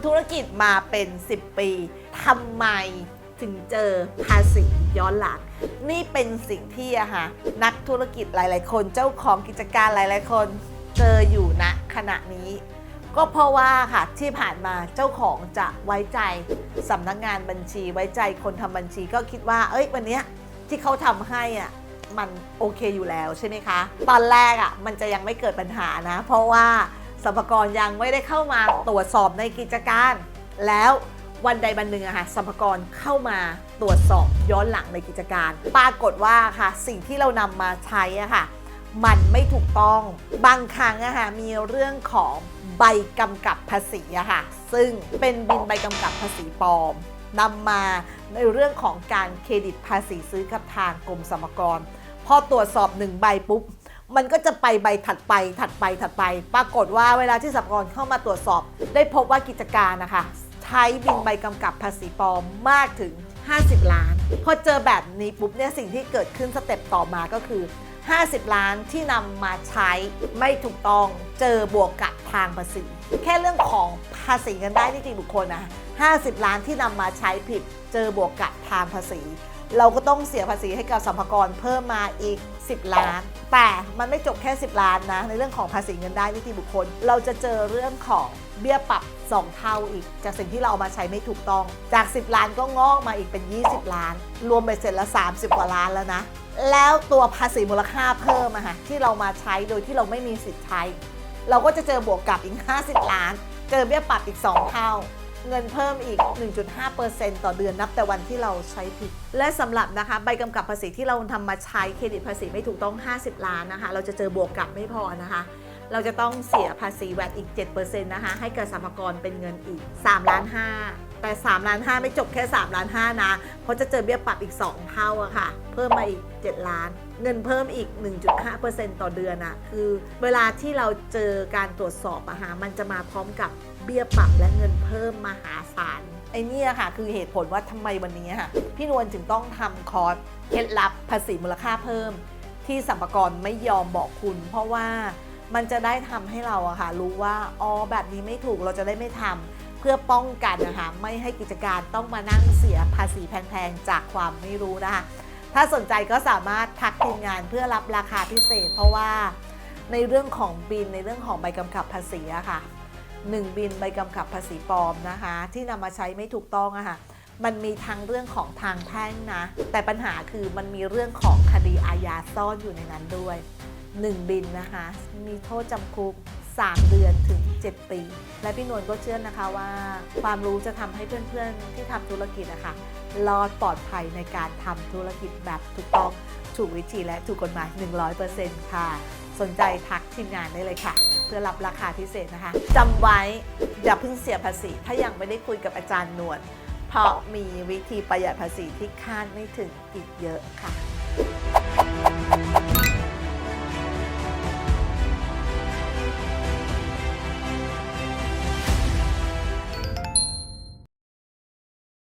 ำธุรกิจมาเป็น 10 ปีทำไมถึงเจอภาษีย้อนหลัง นี่เป็นสิ่งที่อะค่ะนักธุรกิจหลาย ๆ คนเจ้าของกิจการหลาย ๆ คนเจออยู่ณขณะนี้ ก็เพราะว่าค่ะที่ผ่านมาเจ้าของจะไว้ใจสำนักงานบัญชีไว้ใจคนทำบัญชีก็คิดว่า เอ้ยวันเนี้ยที่เขาทำให้อะมันโอเคอยู่แล้วใช่ไหมคะ ตอนแรกอะมันจะยังไม่เกิดปัญหานะ เพราะว่า สรรพากรยังไม่ได้เข้ามาตรวจสอบในกิจการ แล้ววันใดวันหนึ่งอะค่ะสรรพากรเข้ามาตรวจสอบย้อนหลังในกิจการ ปรากฏว่าค่ะสิ่งที่เรานำมาใช้อะค่ะมันไม่ถูกต้องบางครั้งอะค่ะมีเรื่องของใบกำกับภาษีอะค่ะซึ่งเป็นบินใบกำกับภาษีปลอมนำมาในเรื่องของการเครดิตภาษีซื้อกับทางกรมสรรพากรพอตรวจสอบหนึ่งใบปุ๊บ มันก็จะไปใบถัดไปถัดไปถัดไป ปรากฏว่าเวลาที่สรรพากรเข้ามาตรวจสอบ ได้พบว่ากิจการนะคะใช้บินใบกำกับภาษีปลอมมากถึง 50 ล้าน พอเจอแบบนี้ปุ๊บเนี่ยสิ่งที่เกิดขึ้นสเต็ปต่อมาก็คือ 50 ล้านที่นำมาใช้ไม่ถูกต้องเจอบวกกับทางภาษี แค่เรื่องของภาษีเงินได้นิติบุคคลนะ50 ล้านที่นำมาใช้ผิด เจอบวกกับทางภาษี เราก็ต้องเสียภาษีให้กับสัมภากรเพิ่มมาอีก 10 ล้าน แต่มันไม่จบแค่ 10 ล้านนะ ในเรื่องของภาษีเงินได้นิติบุคคล เราจะเจอเรื่องของเบี้ยปรับ 2 เท่าอีก จากสิ่งที่เราเอามาใช้ไม่ถูกต้อง จาก 10 ล้านก็งอกมาอีกเป็น 20 ล้าน รวมไปเสร็จละ 30 กว่าล้านแล้วนะ แล้วตัวภาษีมูลค่าเพิ่มอะค่ะที่เรามาใช้โดยที่เราไม่มีสิทธิ์ใช้ เราก็จะเจอบวกกับอีก 50 ล้าน เจอเบี้ยปรับอีก 2 เท่า เงินเพิ่มอีก 1.5%ต่อเดือนนับแต่วันที่เราใช้ผิด และสำหรับนะคะใบกำกับภาษีที่เราทำมาใช้เครดิตภาษีไม่ถูกต้อง 50 ล้านนะคะ เราจะเจอบวกกับไม่พอนะคะ เราจะต้องเสียภาษีแวดอีก 7%นะคะ ให้กับสรรพากรเป็นเงินอีก3ล้าน5แต่ 3 ล้าน 5 ไม่จบแค่ 3 ล้าน 5 นะ เพราะจะเจอเบี้ยปรับอีก 2 เท่าอะค่ะ เพิ่มมาอีก 7 ล้าน เงินเพิ่มอีก 1.5%ต่อเดือนอะคือเวลาที่เราเจอการตรวจสอบอะฮะมันจะมาพร้อมกับเบี้ยปรับและเงินเพิ่มมหาศาลไอ้เนี่ยค่ะคือเหตุผลว่าทำไมวันนี้ค่ะพี่นวลถึงต้องทำคอร์สเคล็ดลับภาษีมูลค่าเพิ่ม ที่สัมภากรไม่ยอมบอกคุณ เพราะว่า มันจะได้ทำให้เราอะค่ะรู้ว่าอ๋อแบบนี้ไม่ถูกเราจะได้ไม่ทำเพื่อป้องกันนะคะไม่ให้กิจการต้องมานั่งเสียภาษีแพงๆจากความไม่รู้นะคะถ้าสนใจก็สามารถทักทีมงานเพื่อรับราคาพิเศษ เพราะว่าในเรื่องของบินในเรื่องของใบกำกับภาษีอะค่ะหนึ่งบินใบกำกับภาษีปลอมนะคะ ที่นำมาใช้ไม่ถูกต้องอะค่ะมันมีทั้งเรื่องของทางแพ่งนะ แต่ปัญหาคือมันมีเรื่องของคดีอาญาซ่อนอยู่ในนั้นด้วย 1 บินนะคะ มีโทษจำคุก 3 เดือนถึง 7 ปี และพี่นวลก็เชื่อนะคะว่าความรู้จะทำให้เพื่อนๆ ที่ทำธุรกิจอะคะ่ะรอดปลอดภัยในการทำธุรกิจแบบถูกต้องถูกวิธีและถูกกฎหมาย 100%ค่ะ สนใจทักทีมงานได้เลยค่ะ เพื่อรับราคาพิเศษนะคะจำไว้อย่าเพิ่งเสียภาษี ถ้ายังไม่ได้คุยกับอาจารย์นวลเพราะมีวิธีประหยัดภาษีที่คาดไม่ถึงอีกเยอะค่ะ